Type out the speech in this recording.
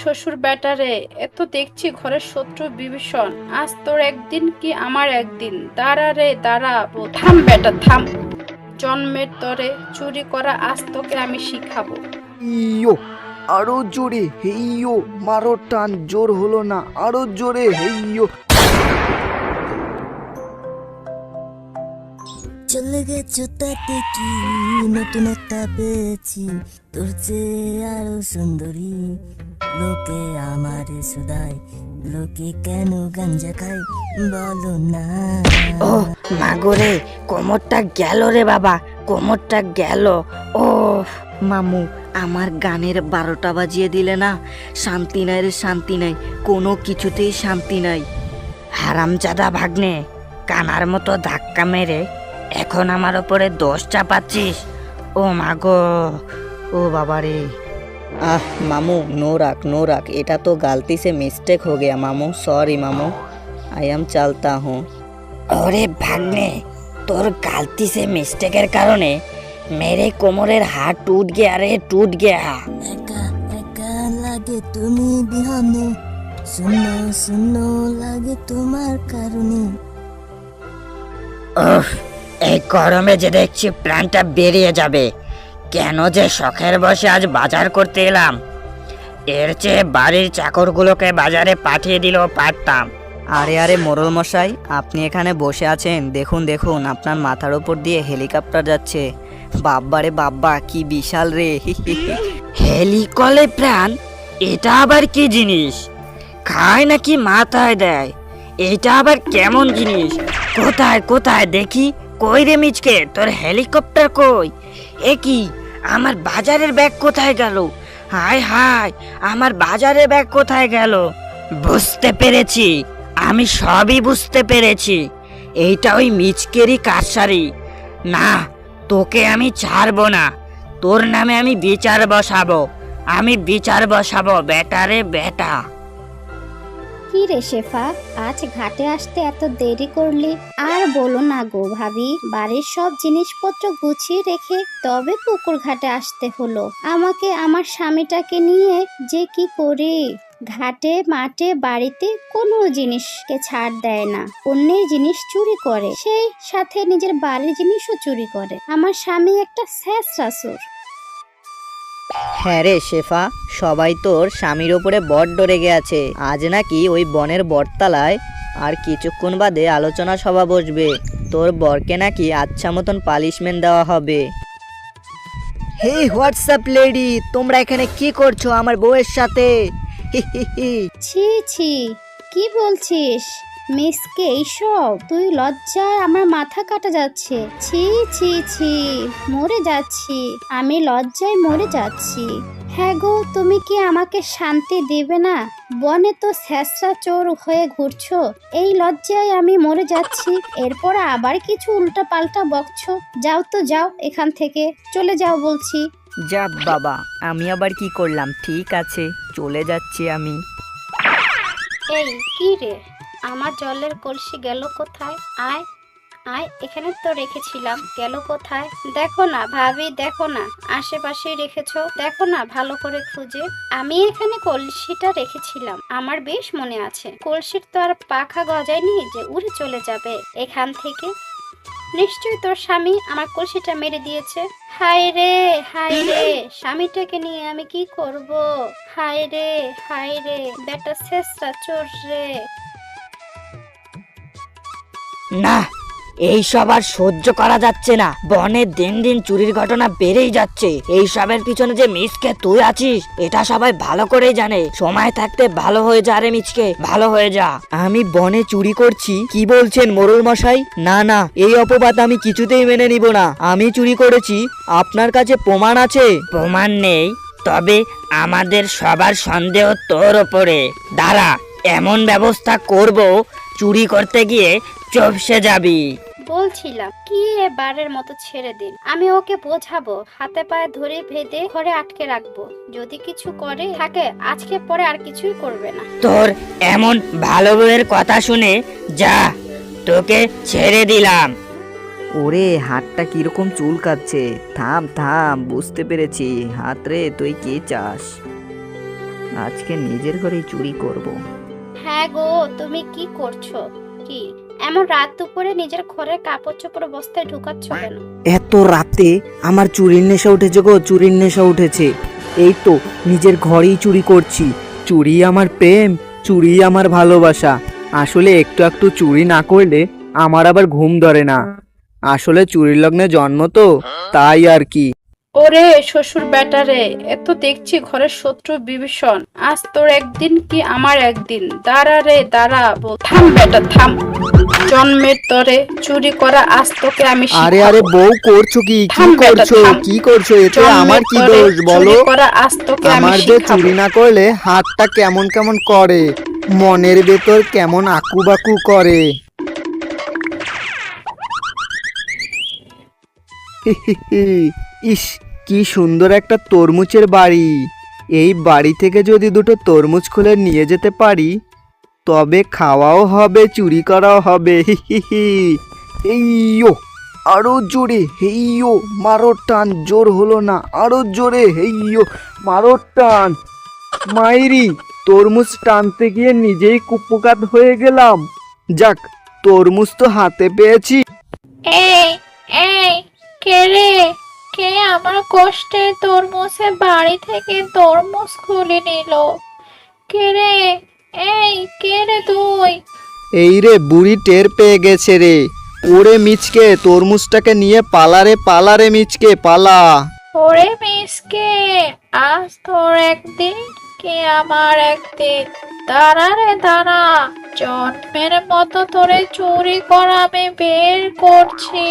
শ্বশুর বেটারে এত দেখছি ঘরের শত্রু বিভীষণ। আজ তোর একদিন কি আমার একদিন? দাঁড়া রে দাঁড়াবো থাম বেটা, থাম। জন্মের তরে চুরি করা আজ তোকে আমি শিখাবো। ইয়ো, আরও জোরে, হেইয়ো, মারো টান, জোর হলো না, আরও জোরে, হেইয়ো। চলে গেছো তাতে কি? নতুন একটা পেয়েছি। তোর চেয়ে আরও সুন্দরী। লোকে আমারে সুদাই লোকে কেন গাঞ্জা খায়? বলো না। ও, মাগরে, কোমরটা গেল রে বাবা। কোমরটা গেল। ও মামু, আমার গানের বারোটা বাজিয়ে দিলে না? শান্তি নাই রে, শান্তি নাই। কোনো কিছুতেই শান্তি নাই। হারামজাদা ভাগ্নে, কানার মতো ধাক্কা মেরে এখন আমার ওপরে দোষ চাপাচ্ছিস? ও মা গো ও বাবারে আহ মামু নো রাখ নো রাখ এটা তো গালতি সে মিস্টেক হো গিয়া মামু সরি মামু। আই এম চালতা হুঁ। ওরে ভাগ্নে তোর গালতি সে মিস্টেকের কারণে মেরে কোমরের হাড় টুট গিয়া রে টুট গিয়া। লাগে তুমি বিহানে শূন্য শূন্য লাগে তোমার কারণে। ওহ এই গরমে যে দেখছি প্রাণটা বেরিয়ে যাবে। কেন যে শখের বসে আজ বাজার করতে এলাম। এর চেয়ে বাড়ির চাকরগুলোকে বাজারে পাঠিয়ে দিলেও পারতাম। আরে আরে মোরল মশাই আপনি এখানে বসে আছেন। দেখুন দেখুন আপনার মাথার উপর দিয়ে হেলিকপ্টার যাচ্ছে। বাব্বারে বাব্বা কি বিশাল রে। হেলিকলে প্রাণ? এটা আবার কি জিনিস? খায় নাকি মাথায় দেয়? এটা আবার কেমন জিনিস? কোথায় কোথায় দেখি। কই রে মিচকে? তোর হেলিকপ্টার কই? এ কি, আমার বাজারের ব্যাগ কোথায় গেল? হায় হায়, আমার বাজারের ব্যাগ কোথায় গেল? বুঝতে পেরেছি, আমি সবই বুঝতে পেরেছি। এইটা ওই মিচকেরই কারসারি। না, তোকে আমি ছাড়বো না। তোর নামে আমি বিচার বসাবো। আমি বিচার বসাবো বেটা রে বেটা কি রে শেফা? আজ ঘাটে আসতে এত দেরি করলি? আর বলো না গো ভাবি, বাড়ির সব জিনিসপত্র গুছিয়ে রেখে তবে পুকুর ঘাটে আসতে হলো। আমাকে আমার স্বামীটাকে নিয়ে যে কি করি? ঘাটে, মাঠে, বাড়িতে কোনো জিনিসকে ছাড় দেয় না। অন্যের জিনিস চুরি করে, সেই সাথে নিজের বাড়ির জিনিসও চুরি করে। আমার স্বামী একটা শেষ শাশুর হ্যাঁ রে শেফা সবাই তোর স্বামীর ওপরে বড্ড রেগে আছে। আজ নাকি ওই বনের বটতলায় আর কিছুক্ষণ বাদে আলোচনা সভা বসবে। তোর বরকে নাকি আচ্ছা মতন পালিশমেন্ট দেওয়া হবে। হে হোয়াটসঅ্যাপ লেডি তোমরা এখানে কি করছ আমার বউয়ের সাথে? ছি ছি কি বলছিস? মিসকে এইসব তুই লজ্জায় আমার মাথা কাটা যাচ্ছে। ছি ছি ছি মরে যাচ্ছি। আমি লজ্জায় মরে যাচ্ছি। হ্যাঁ গো তুমি কি আমাকে শান্তি দেবে না? বনে তো স্যাঁচড়া চোর হয়ে ঘুরছো। এই লজ্জায় আমি মরে যাচ্ছি। এরপর আবার কিছু উল্টা পাল্টা বকছো। যাও তো যাও এখান থেকে। চলে যাও বলছি। যা বাবা আমি আবার কি করলাম? ঠিক আছে চলে যাচ্ছি আমি। এই কি রে? আমার জলের কলসি গেল কোথায়? আয় আয়, এখানে তো রেখেছিলাম। গেল কোথায়? দেখো না, ভাবি, দেখো না। আশেপাশে রেখেছ। দেখো না, ভালো করে খুঁজে। আমি এখানে কলসিটা রেখেছিলাম। আমার বেশ মনে আছে। কলসির তো আর পাখা গজায়নি যে উড়ে চলে যাবে। এখান থেকে। নিশ্চয়ই তোর স্বামী আমার কলসিটা মেরে দিয়েছে। হায় রে হায় রে। স্বামীটাকে নিয়ে আমি কি করব? হায় রে হায় রে। বেটা শেষরা চোর রে। না এই সব আর সহ্য করা যাচ্ছে না। বনে দিন দিন চুরির ঘটনা বেড়েই যাচ্ছে। এই সবের পিছনে যে মিসকে তুই আছিস এটা সবাই ভালো করেই জানে। সময় থাকতে ভালো হয়ে যা রে মিচকে ভালো হয়ে যা। আমি বনে চুরি করছি কি বলছেন মোরল মশাই? না না এই অপবাদ আমি কিছুতেই মেনে নিব না। আমি চুরি করেছি আপনার কাছে প্রমাণ আছে? প্রমাণ নেই তবে আমাদের সবার সন্দেহ তোর ওপরে। দাঁড়া এমন ব্যবস্থা করব চুরি করতে গিয়ে চপসে যাবি। বলছিলাম কি এবারের মতো ছেড়ে দিন? আমি ওকে বোঝাবো হাতে পায়ে ধরে ভেদে ঘরে আটকে রাখব। যদি কিছু করে থাকে আজকে পরে আর কিছুই করবে না। তোর এমন ভালো বউয়ের কথা শুনে যা তোকে ছেড়ে দিলাম। ওরে হাতটা কীরকম চুলকাচ্ছে। থাম থাম বুঝতে পেরেছি। হাত রে তুই কি চাস? আজকে নিজের ঘরেই চুরি করব। হ্যাঁ গো তুমি কি করছ? কি? এমন রাত দুপুরে নিজের ঘরের কাপড় চোপড় বস্তায় ঢুকাচ্ছ কেন? এত রাতে আমার চুরির নেশা উঠেছে গো, চুরির নেশা উঠেছে। এই তো নিজের ঘরেই চুরি করছি। চুরি আমার প্রেম, চুরি আমার ভালোবাসা। আসলে একটু একটু চুরি না করলে আমার আবার ঘুম ধরে না। আসলে চুরির লগ্নে জন্ম তো, তাই আর কি। ওরে শ্বশুর বেটারে এত দেখছি ঘরের শত্রু বিভীষণ। আজ তোর একদিন কি আমার একদিন? দাঁড়া রে দাঁড়া বল। থাম বেটা থাম। জন্মের তরে চুরি করা আজ তোকে আমি আরে আরে বউ করছ কি? কি করছ? কি করছ? এতে আমার কি দোষ বলো? করা আজ তোকে আমি আমার যে। চুরি না করলে হাতটা কেমন কেমন করে? মনের ভেতর কেমন আকুবাকু করে? ইস, কি সুন্দর একটা তরমুজের বাড়ি। এই বাড়ি থেকে যদি দুটো তরমুজ খুলে নিয়ে যেতে পারি, তবে খাওয়াও হবে, চুরি করাও হবে। এইও আরও জোরে হেইও মারো টান, জোর হলো না, আরও জোরে হেইও মারো টান। মাইরি, তরমুজ টানতে গিয়ে নিজেই কুপ্পকাত হয়ে গেলাম। যাক, তরমুজ তো হাতে পেয়েছি। এই এই কে রে? কে আমার কষ্টে তরমুজে বাড়ি থেকে তরমুজ খুলে নিল? কে রে? এই কে রে তুই? এই রে বুড়ি টের পেয়ে গেছে রে। ওরে মিচকে তরমুজটাকে নিয়ে পালারে পালারে মিচকে পালা। ওরে মিচকে আজ তোর একদিন কে আমার একদিন? দাঁড়া রে দাঁড়া জন্মের মতো তোরে চুরি করা আমি বের করছি।